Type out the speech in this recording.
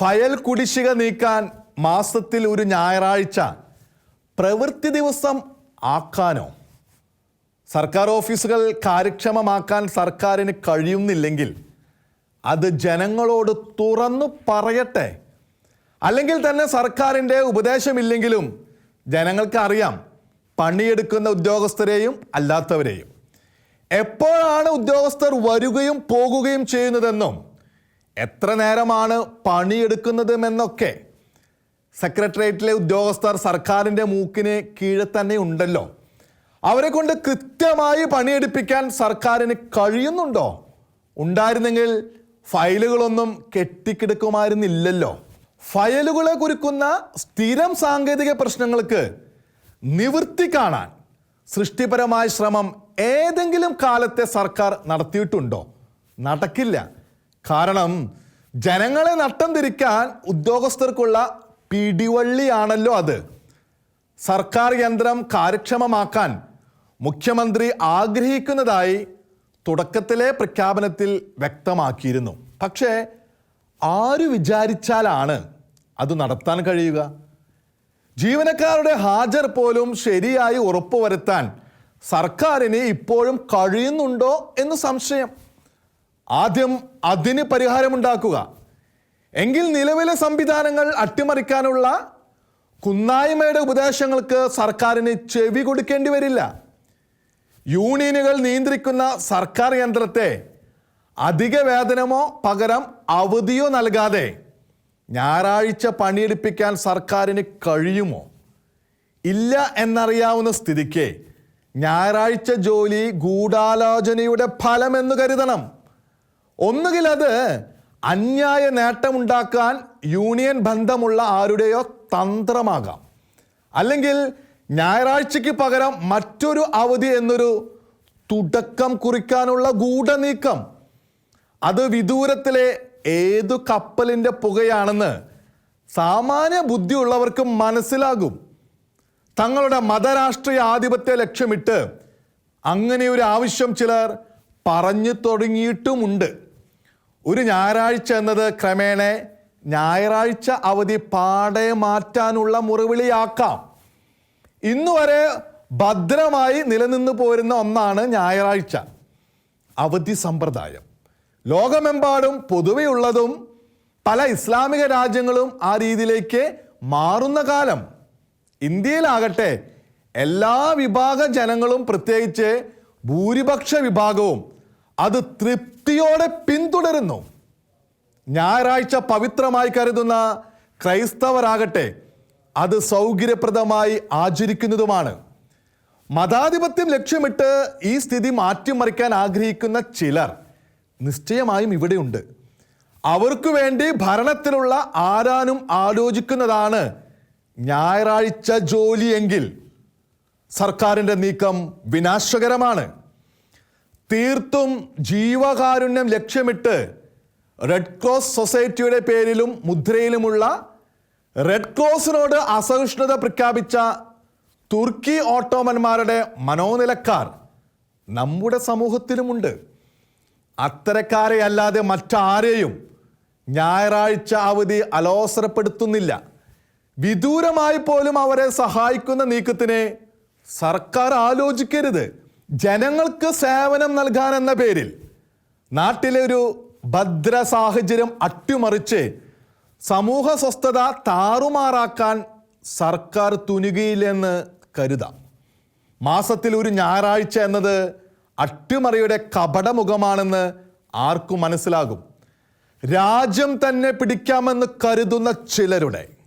File കുടിശ്ശിക നീക്കാൻ മാസത്തിൽ ഒരു ഞായറാഴ്ച. പ്രവൃത്തി ദിവസം ആക്കാനോ? സർക്കാർ ഓഫീസുകൾ കാര്യക്ഷമമാക്കാൻ സർക്കാരിന് കഴിയുന്നില്ലെങ്കിൽ അത് ജനങ്ങളോട് തുറന്നു പറയട്ടെ. അല്ലെങ്കിൽ തന്നെ സർക്കാരിന്റെ ഉപദേശമില്ലെങ്കിലും ജനങ്ങൾക്ക് അറിയാം പണിയെടുക്കുന്ന ഉദ്യോഗസ്ഥരെയും അല്ലാത്തവരെയും. എപ്പോഴാണ് ഉദ്യോഗസ്ഥർ വരികയും പോകുകയും ചെയ്യുന്നതെന്നും എത്ര നേരമാണ് പണിയെടുക്കുന്നതുമെന്നൊക്കെ സെക്രട്ടേറിയറ്റിലെ ഉദ്യോഗസ്ഥർ സർക്കാരിന്റെ മൂക്കിന് കീഴെ തന്നെ ഉണ്ടല്ലോ. അവരെ കൊണ്ട് കൃത്യമായി പണിയെടുപ്പിക്കാൻ സർക്കാരിന് കഴിയുന്നുണ്ടോ? ഉണ്ടായിരുന്നെങ്കിൽ ഫയലുകളൊന്നും കെട്ടിക്കിടക്കുമായിരുന്നില്ലല്ലോ. ഫയലുകളെ കുറിക്കുന്ന സ്ഥിരം സാങ്കേതിക പ്രശ്നങ്ങൾക്ക് നിവൃത്തി കാണാൻ സൃഷ്ടിപരമായ ശ്രമം ഏതെങ്കിലും കാലത്തെ സർക്കാർ നടത്തിയിട്ടുണ്ടോ? നടക്കില്ല. കാരണം ജനങ്ങളെ നട്ടം തിരിക്കാൻ ഉദ്യോഗസ്ഥർക്കുള്ള പിടിവള്ളിയാണല്ലോ അത്. സർക്കാർ യന്ത്രം കാര്യക്ഷമമാക്കാൻ മുഖ്യമന്ത്രി ആഗ്രഹിക്കുന്നതായി തുടക്കത്തിലെ പ്രഖ്യാപനത്തിൽ വ്യക്തമാക്കിയിരുന്നു. പക്ഷേ ആര് വിചാരിച്ചാലാണ് അത് നടത്താൻ കഴിയുക? ജീവനക്കാരുടെ ഹാജർ പോലും ശരിയായി ഉറപ്പുവരുത്താൻ സർക്കാരിന് ഇപ്പോഴും കഴിയുന്നുണ്ടോ എന്ന് സംശയം. ആദ്യം അതിന് പരിഹാരമുണ്ടാക്കുക. എങ്കിൽ നിലവിലെ സംവിധാനങ്ങൾ അട്ടിമറിക്കാനുള്ള കുന്നായ്മയുടെ ഉപദേശങ്ങൾക്ക് സർക്കാരിന് ചെവി കൊടുക്കേണ്ടി വരില്ല. യൂണിയനുകൾ നിയന്ത്രിക്കുന്ന സർക്കാർ യന്ത്രത്തെ അധിക വേതനമോ പകരം അവധിയോ നൽകാതെ ഞായറാഴ്ച പണിയെടുപ്പിക്കാൻ സർക്കാരിന് കഴിയുമോ? ഇല്ല എന്നറിയാവുന്ന സ്ഥിതിക്ക് ഞായറാഴ്ച ജോലി ഗൂഢാലോചനയുടെ ഫലമെന്ന് കരുതണം. ഒന്നുകിൽ അത് അന്യായ നേട്ടമുണ്ടാക്കാൻ യൂണിയൻ ബന്ധമുള്ള ആരുടെയോ തന്ത്രമാകാം. അല്ലെങ്കിൽ ഞായറാഴ്ചയ്ക്ക് പകരം മറ്റൊരു അവധി എന്നൊരു തുടക്കം കുറിക്കാനുള്ള ഗൂഢനീക്കം. അത് വിദൂരത്തിലെ ഏതു കപ്പലിന്റെ പുകയാണെന്ന് സാമാന്യ ബുദ്ധിയുള്ളവർക്ക് മനസ്സിലാകും. തങ്ങളുടെ മതരാഷ്ട്രീയ ആധിപത്യ ലക്ഷ്യമിട്ട് അങ്ങനെ ഒരു ആവശ്യം ചിലർ പറഞ്ഞു തുടങ്ങിയിട്ടുമുണ്ട്. ഒരു ഞായറാഴ്ച എന്നത് ക്രമേണ ഞായറാഴ്ച അവധി പാടെ മാറ്റാനുള്ള മുറിവിളിയാക്കാം. ഇന്നുവരെ ഭദ്രമായി നിലനിന്ന് പോരുന്ന ഒന്നാണ് ഞായറാഴ്ച. അവധി സമ്പ്രദായം. ലോകമെമ്പാടും പൊതുവെയുള്ളതും പല ഇസ്ലാമിക രാജ്യങ്ങളും ആ രീതിയിലേക്ക് മാറുന്ന കാലം. ഇന്ത്യയിലാകട്ടെ എല്ലാ വിഭാഗ ജനങ്ങളും പ്രത്യേകിച്ച് ഭൂരിപക്ഷ വിഭാഗവും അത് തൃപ്തിയോടെ പിന്തുടരുന്നു. ഞായറാഴ്ച പവിത്രമായി കരുതുന്ന ക്രൈസ്തവരാകട്ടെ അത് സൗകര്യപ്രദമായി ആചരിക്കുന്നതുമാണ്. മതാധിപത്യം ലക്ഷ്യമിട്ട് ഈ സ്ഥിതി മാറ്റിമറിക്കാൻ ആഗ്രഹിക്കുന്ന ചിലർ നിശ്ചയമായും ഇവിടെയുണ്ട്. അവർക്ക് വേണ്ടി ഭരണത്തിലുള്ള ആരാനും ആലോചിക്കുന്നതാണ് ഞായറാഴ്ച ജോലിയെങ്കിൽ സർക്കാരിന്റെ നീക്കം വിനാശകരമാണ്. തീർത്തും ജീവകാരുണ്യം ലക്ഷ്യമിട്ട് റെഡ് ക്രോസ് സൊസൈറ്റിയുടെ പേരിലും മുദ്രയിലുമുള്ള റെഡ് ക്രോസിനോട് അസഹിഷ്ണുത പ്രഖ്യാപിച്ച തുർക്കി ഓട്ടോമന്മാരുടെ മനോനിലക്കാർ നമ്മുടെ സമൂഹത്തിലുമുണ്ട്. അത്തരക്കാരെ അല്ലാതെ മറ്റാരെയും ഞായറാഴ്ച അവധി അലോസരപ്പെടുത്തുന്നില്ല. വിദൂരമായി പോലും അവരെ സഹായിക്കുന്ന നീക്കത്തിനെ സർക്കാർ ആലോചിക്കരുത്. ജനങ്ങൾക്ക് സേവനം നൽകാൻ എന്ന പേരിൽ നാട്ടിലെ ഒരു ഭദ്ര സാഹചര്യം അട്ടിമറിച്ച് സമൂഹ സ്വസ്ഥത താറുമാറാക്കാൻ സർക്കാർ തുനികയില്ലെന്ന് കരുതാം. മാസത്തിൽ ഒരു ഞായറാഴ്ച എന്നത് അട്ടിമറിയുടെ കപടമുഖമാണെന്ന് ആർക്കും മനസ്സിലാകും. രാജ്യം തന്നെ പിടിക്കാമെന്ന് കരുതുന്ന ചിലരുടെ